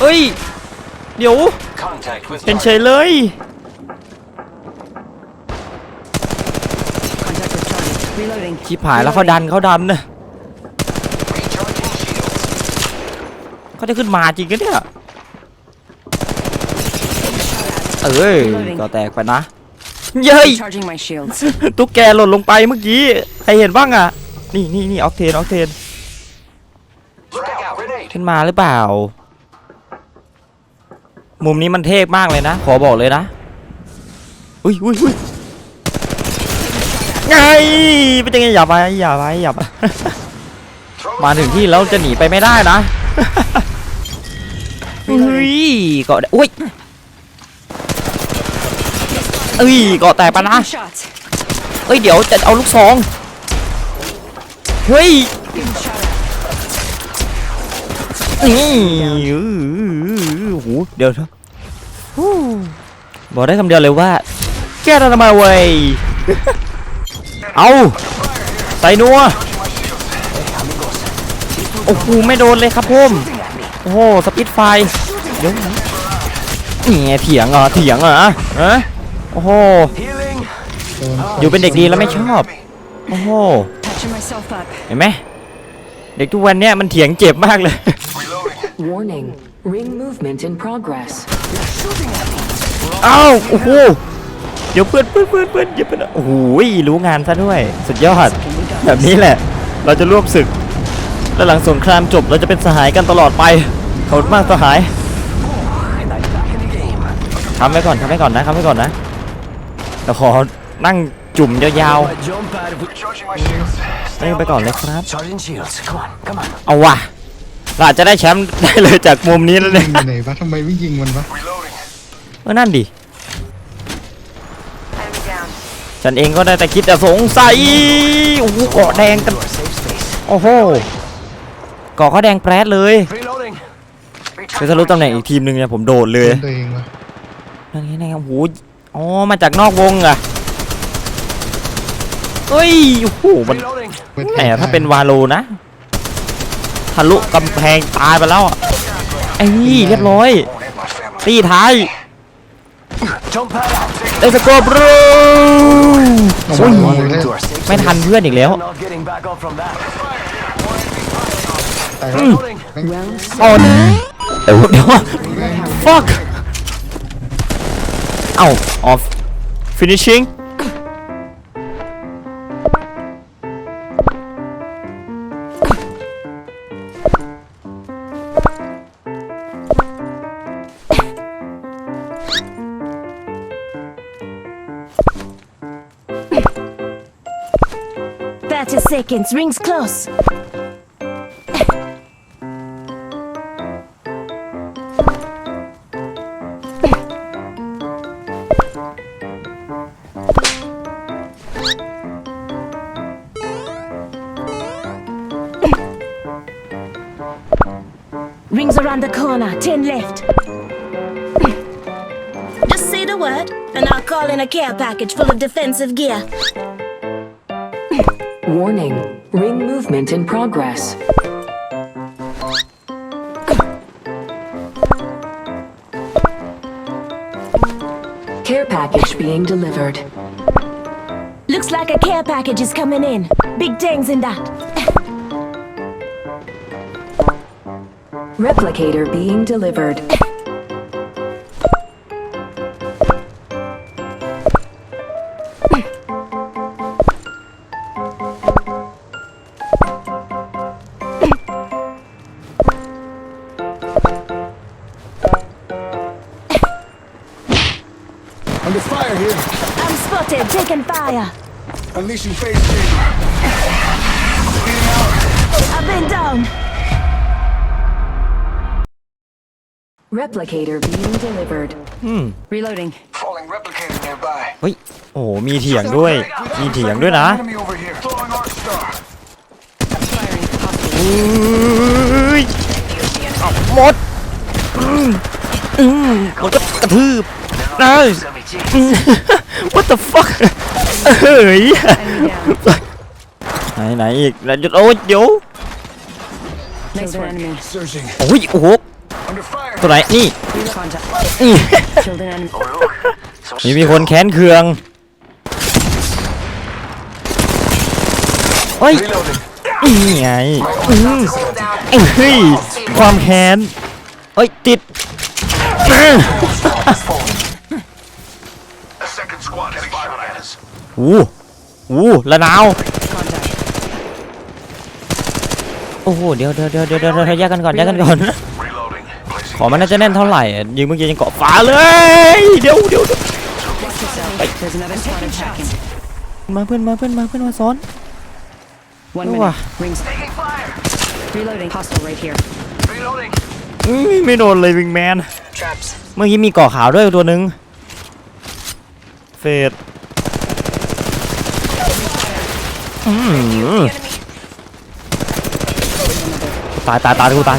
เอ้ย เดี๋ยว Contact with เป็น target. เฉยเลย Contact with target. Reloading. ชิบหายแล้วเขาดันเขาดันนะ Recharging shields. เขาจะขึ้นมาจริงกันเนี่ย เอ้ยก็แตกไปนะ เย้ย Charging my shields. ตุ๊กแกหล่นลงไปเมื่อกี้ ใครเห็นบ้างอะ นี่นี่นี่ออกเทนออกเทน Frag out. Grenade. ขึ้นมาหรือเปล่า มุมนี้มันเทพมากเลยนะ ขอบอกเลยนะ อุ้ยอุ้ยอุ้ยไงเป็นยังไงอย่าไปอย่าไปอย่าไป Throw มาถึงที่แล้วจะหนีไปไม่ได้นะอุ้ยเกาะอุ้ยเอ้ยเกาะแตกปะนะ Taking shots. เอ้ยเดี๋ยวจะเอาลูกซองเฮ้ย Getting shot at. นี่อื้อโอ้โหเดี๋ยวเถอะฮู้บอกได้คำเดียวเลยว่า แก้ทำไมเว้ยเอาใส่นัวโอ้โหไม่โดนเลยครับผมโอ้โหสปิดไฟเดี๋ยวนี่ไงเถียงเหรอเถียงเหรอฮะโอ้โห Healing. อยู่เป็นเด็กดีแล้วไม่ชอบโอ้โห Patching myself up. เห็นไหมเด็กทุกวันเนี้ยมันเถียงเจ็บมากเลย Reloading. Warning. Ring movement in progress. อ้าวโอ้โหเดี๋ยวเพื่อนเพื่อนเพื่อนเพื่อนเดี๋ยวเพื่อนโอ้โหรู้งานซะด้วย สุดยอด แบบนี้แหละ เราจะร่วมศึก และหลังสงครามจบเราจะเป็นสหายกันตลอดไปขอบคุณมากสหาย And I'm back in the game. ทำไว้ก่อนทำไว้ก่อนนะทำไว้ก่อนนะเดี๋ยวขอนั่งจุ่มยาว My jump pad. Recharging my shields. ๆนี่ไปก่อนเลยครับ Charging shields. Come on. Come on. เอาว่ะ เราอาจจะได้แชมป์ได้เลยจากมุมนี้แล้วยิเนี่ยงอยู่ไหนวะทำไมไม่ยิงมันวะ Reloading. เออนั่นดิฉันเองก็ได้แต่คิดแต่สงสัยโอ้โหเกาะแดงกัน To our safe space. โอ้โหเกาะเขาแดงแปรดเลย Reloading. คือถ้ารู้ตำแหน่งอีกทีมหนึ่งเนี่ยผมโดดเลยตัวเองวะนั่นไงนั่นไงโอ้โหอ๋อมาจากนอกวงเหรอะเฮ้ยโอ้โหมัน Reloading. ปิดแหมถ้าเป็นวาโลนะ ทะลุกำแพงตายไปแล้วไอ้นี่เรียบร้อยตีท้ายเอสโกบรูไม่ทันเพื่อนอีกแล้วอ่อนเดี๋ยวฟักเอ้าออฟ finishing Thirty seconds. Rings close. Rings around the corner. Ten left. Just say the word, and I'll call in a care package full of defensive gear. Warning. Ring movement in progress. Care package being delivered. Looks like a care package is coming in. Big things in that. Replicator being delivered. here. I'm spotted, taking fire. Unleashing phase change. I've been down. Replicator being delivered. Reloading. Falling replicator nearby. เฮ้ยโอ้โหมีเถียงด้วย มีเถียงด้วยนะ Enemy over here. Throwing arc star. Firing. Hostile. เอ้ยเอาหมด อืมอืมมันก็กระทืบได้อืม what the fuck เฮ้ย Enemy down. ไหนไหนอีกแล้วหยุดโอ้ยเดี๋ยว Killed an enemy. Surging. โอ้ยโอ้โห Under fire. ตัวไหนนี่ Contact. นี่ Killed an enemy. มีมีคนแค้นเคืองเฮ้ย Reloading. นี่ไงอืมเอ้ยเฮ้ย ความแค้นเฮ้ย ติดอื้อ A อู้อู้ละนาว Contact. โอ้โห เดี๋ยวเดี๋ยวเดี๋ยวเดี๋ยวเดี๋ยวแยกกันก่อนแยกกันก่อน Reloading. Placing ขอมันน่าจะแน่นเท่าไหร่อะยิงเมื่อกี้ยังเกาะฟ้าเลย เดี๋ยวเดี๋ยวเดี๋ยว There's another squad attacking. มาเพื่อนมาเพื่อนมาเพื่อนมาซ้อน One Ooh, minute. ah. Rings. Taking fire. Reloading. Hostile right here. Reloading. อื้อไม่โดนเลยวิงแมน Traps. เมื่อกี้มีเกาะขาวด้วยตัวหนึ่งเฟด อืมตายตายตายกูตาย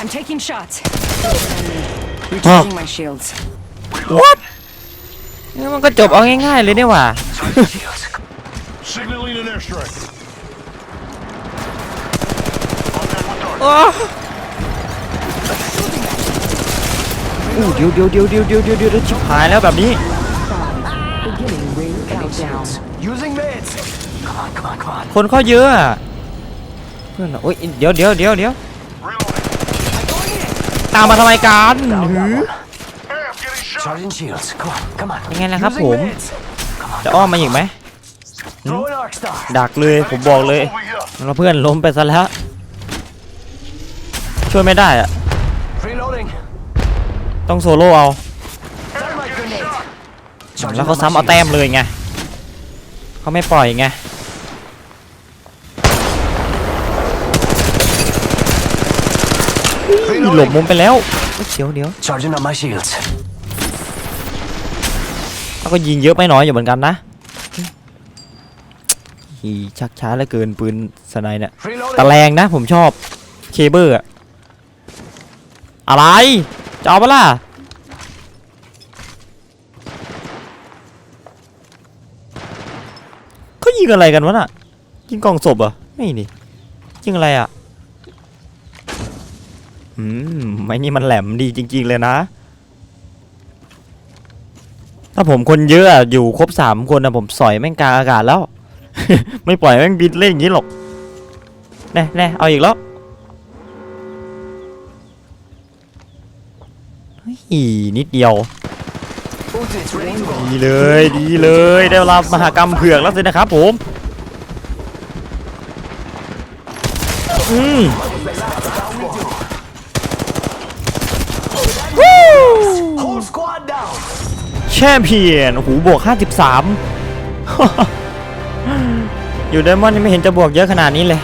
I'm taking shots. Recharging my shields. what นี่มันก็จบเอาง่ายๆเลยเนี่ยว่ะ Shields. Signaling an airstrike. อู้เดี๋ยวเดี๋ยวเดี๋ยวเดี๋ยวเดี๋ยวเดี๋ยวเดี๋ยวชิบหายแล้วแบบนี้ Beginning ring countdown. Using meds. Come on, come on, come on. คนเข้าเยอะอะเพื่อนอะโอ้ยเดี๋ยวเดี๋ยวเดี๋ยวเดี๋ยว Reloading. ตามมาทำไมกันหือ Hey, I'm getting shot. Charging shields. Come on, come on. ยังไงล่ะครับ Using ผม meds. จะอ้อมมาอีกไหม Throwing arc star. ดักเลยผมบอกเลย Over here. แล้วเพื่อนล้มไปซะแล้ว ช่วยไม่ได้อะ Reloading. ต้องโซโล่เอา Thermite grenade. แล้วเขาซ้ำเอาแต้มเลยไง เขาไม่ปล่อยไงอุ๊ยหลบมุมไปแล้วเฮ้ยเดี๋ยวเดี๋ยว Charging up my shields. เขาก็ยิงเยอะไม่น้อยอยู่เหมือนกันนะฮีชักช้าเหลือเกินปืนสไนเนี่ย Reloading. แต่แรงนะผมชอบเคเบิลอะอะไรจะเอาปะล่ะเขา ยิงอะไรกันวะน่ะยิงกล่องศพเหรอไม่นี่ยิงอะไรอะอืมไม่นี่มันแหลมดีจริง ๆ เลยนะ ถ้าผมคนเยอะอยู่ครบสามคนนะผมสอยแม่งกลางอากาศแล้ว ไม่ปล่อยแม่งบินเล่นอย่างนี้หรอกแน่แน่เอาอีกแล้วนิดเดียว ดีเลยดีเลยได้เวลามหากรรมเผือกแล้วสินะครับผมอืม Whole squad down. แชมเปี้ยนโอ้โหบวก 53 อยู่ไดมอนด์นี่ไม่เห็นจะบวกเยอะขนาดนี้เลย